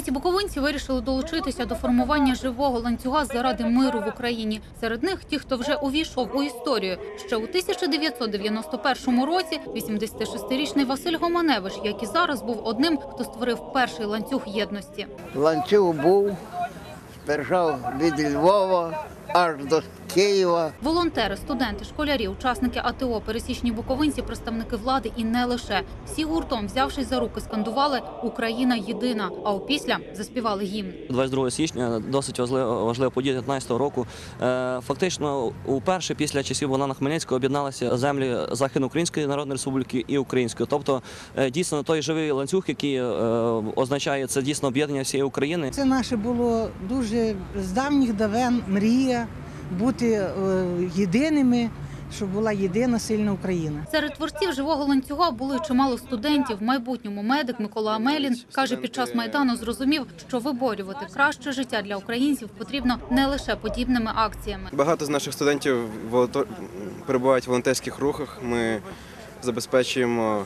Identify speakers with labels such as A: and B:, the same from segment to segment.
A: буковинці вирішили долучитися до формування живого ланцюга заради миру в Україні. Серед них ті, хто вже увійшов у історію. Ще у 1991 році 86-річний Василь Гоманевич, як і зараз, був одним, хто створив перший ланцюг єдності.
B: Ланцюг був, держав від Львова аж до Києва.
A: Волонтери, студенти, школярі, учасники АТО, пересічні буковинці, представники влади і не лише всі гуртом, взявшись за руки, скандували Україна єдина. А опісля заспівали гімн.
C: 22 січня досить важлива, важлива подія 19 року. Е, Фактично, уперше після часів Богдана Хмельницького об'єдналися землі Західноукраїнської Народної Республіки і Української. Тобто, е, дійсно, той живий ланцюг, який е, означає це дійсно об'єднання всієї України.
D: Це наше було дуже з давніх давен мрія бути е, єдиними, щоб була єдина сильна Україна.
A: Серед творців живого ланцюга були чимало студентів. В майбутньому медик Микола Амелін каже, під час майдану зрозумів, що виборювати краще життя для українців потрібно не лише подібними акціями.
E: Багато з наших студентів перебувають в волонтерських рухах. Ми забезпечуємо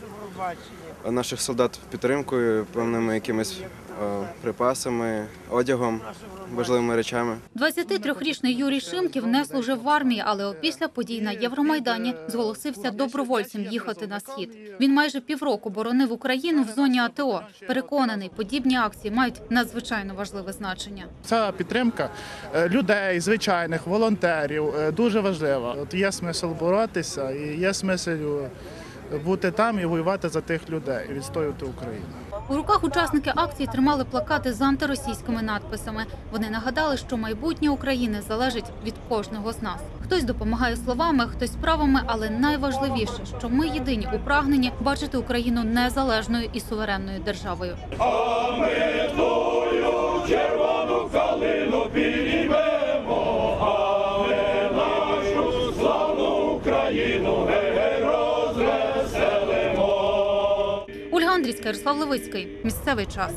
E: наших солдат підтримкою, певними якимись е, припасами, одягом, важливими речами.
A: 23-річний Юрій Шимків не служив в армії, але опісля подій на Євромайдані зголосився добровольцем їхати на схід. Він майже півроку боронив Україну в зоні АТО. Переконаний, подібні акції мають надзвичайно важливе значення.
F: Ця підтримка е, людей, звичайних волонтерів е, дуже важлива. От є смисл боротися і є смисл бути там і воювати за тих людей, і відстоювати Україну.
A: У руках учасники акції тримали плакати з антиросійськими надписами. Вони нагадали, що майбутнє України залежить від кожного з нас. Хтось допомагає словами, хтось справами, але найважливіше, що ми єдині у прагненні бачити Україну незалежною і суверенною державою. Ольга Андрійська, Ярослав Левицький. Місцевий час.